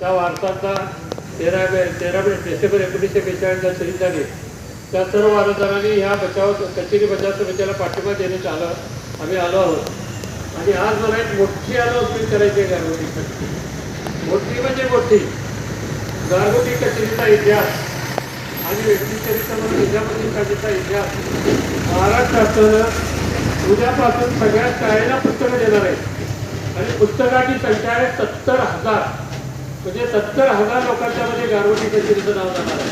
त्या वारसाचा तेरा तेरा डिसेंबर एकोणीसशे बेचाळीसला शहीद झाले. त्या सर्व वारसदारांनी ह्या बचाव कचेरी बचाव समितीला पाठिंबा देण्यात आलं आम्ही आलो आहोत. आणि आज मला एक मोठी अनाउन्समेंट करायची आहे गारगोटीसाठी. मोठी म्हणजे मोठी. गारगोटी कचेरीचा इतिहास आणि व्यक्तिचरित्र म्हणून निजामुद्दीन इतिहास. महाराष्ट्राचं उद्यापासून सगळ्या शाळेला पुस्तकं देणार आहे आणि पुस्तकाची संख्या आहे सत्तर हजार. म्हणजे सत्तर हजार लोकांच्या मध्ये गारवटी कचेरीचं नाव जाणार आहे.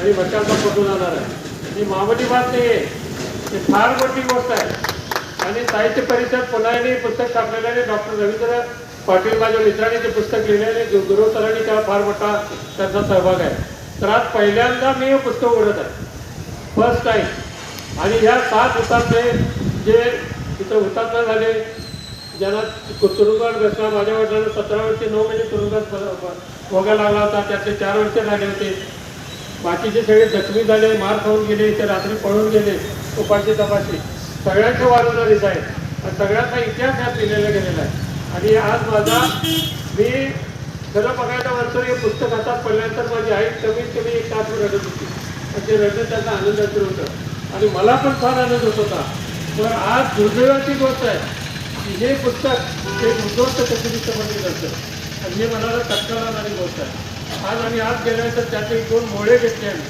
आणि बचावचा फोटो जाणार आहे. ही मामली बात नाही आहे ही फार मोठी गोष्ट आहे. आणि साहित्य परिषद पुन्हा पुस्तक छापलेल्याने डॉक्टर रवींद्र पाटील माझ्या मित्रांनी ते पुस्तक लिहिलेले गुरु सरांनी त्याला फार मोठा त्यांचा सहभाग आहे. तर आज पहिल्यांदा मी हे पुस्तक उघडत आहे. फर्स्ट टाईम आणि ह्या सात हुतात्मे जे तिथं हुतात्मा झाले ज्यांना तुरुंगात बसला माझ्या वडिलांना सतरा वर्षे नऊ महिने तुरुंगात भोगा लागला होता. त्यातले चार वर्ष लागले होते. बाकीचे सगळे जखमी झाले मार खाऊन गेले ते रात्री पळून गेले उपाशी तपाशी. सगळ्यांचे वारंवारीच आहे आणि सगळ्यांचा इतिहास यात लिहिलेला गेलेला आहे. आणि आज माझा मी खरं बघायला म्हणतो हे पुस्तक हातात पडल्यानंतर माझी आई कमीत कमी एक तास रडत होती. आणि ते रडणं त्यांना आनंदाचं होतं. आणि मला पण फार आनंद होत होता. पण आज दुर्दैवाची गोष्ट आहे. की हे पुस्तक एक उद्ध्वस्त कचेरीचं मंदिर असतं आणि हे मनाला तत्काळ आणणारी गोष्ट आहे. आज आम्ही आज गेल्यानंतर त्याचे दोन मोळे घेतले आम्ही.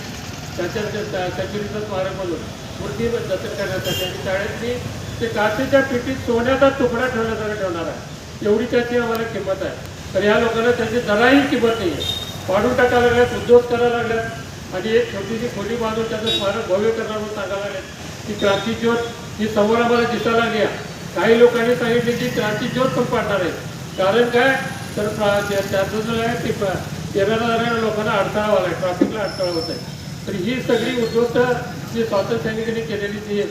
त्याच्या त्या कचेरीचं स्मारक म्हणून मूर्ती जतन करण्यासाठी. आणि शाळेतली ते काचेच्या पिटीत सोन्याचा तुकडा ठेवण्यासाठी ठेवणार आहे. एवढी त्याची आम्हाला किंमत आहे. तर या लोकांना त्याची जराही किंमत नाही आहे पाडून टाकायला लागल्यात उद्योग करायला लागल्यात. आणि एक छोटीशी खोली बांधून त्याचं स्मारक भव्य करणार म्हणून सांगायला लागल्यात. की क्रांती ज्योत ही समोर आम्हाला दिसायला लागली आहे. काही लोकांनी सांगितले की क्रांती ज्योत पण पाडणार आहे कारण काय तर त्याचं जो आहे ते येणाऱ्या जाणाऱ्या लोकांना अडथळा आला आहे ट्रॅफिकला अडथळा होत आहे तर ही सगळी उद्ध्वस्त जी स्वातंत्र्य सैनिकांनी केलेली जी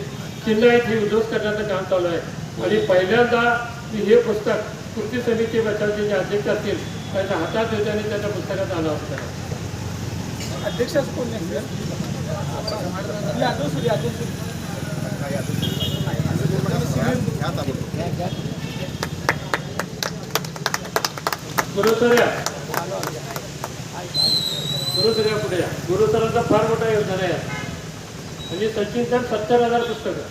चिन्ह आहेत ही उद्ध्वस्त करण्याचं काम चालू आहे आणि पहिल्यांदा मी हे पुस्तक कृती समिती बचावचे जे अध्यक्ष असतील त्यांच्या हातात देते आणि त्यांच्या पुस्तकात आलं असतं अध्यक्ष कोण नाही अतुल सूर्य गुरुसर्या गुरुसर्या पुढे या? गुरुसरांचा फार मोठा योजना आहे म्हणजे सचिन सर सत्तर हजार पुस्तकं.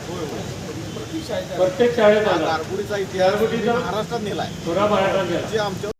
प्रत्येक शाळेत आला. इतिहास महाराष्ट्रात नेलाय. पुरा महाराष्ट्रात आमच्या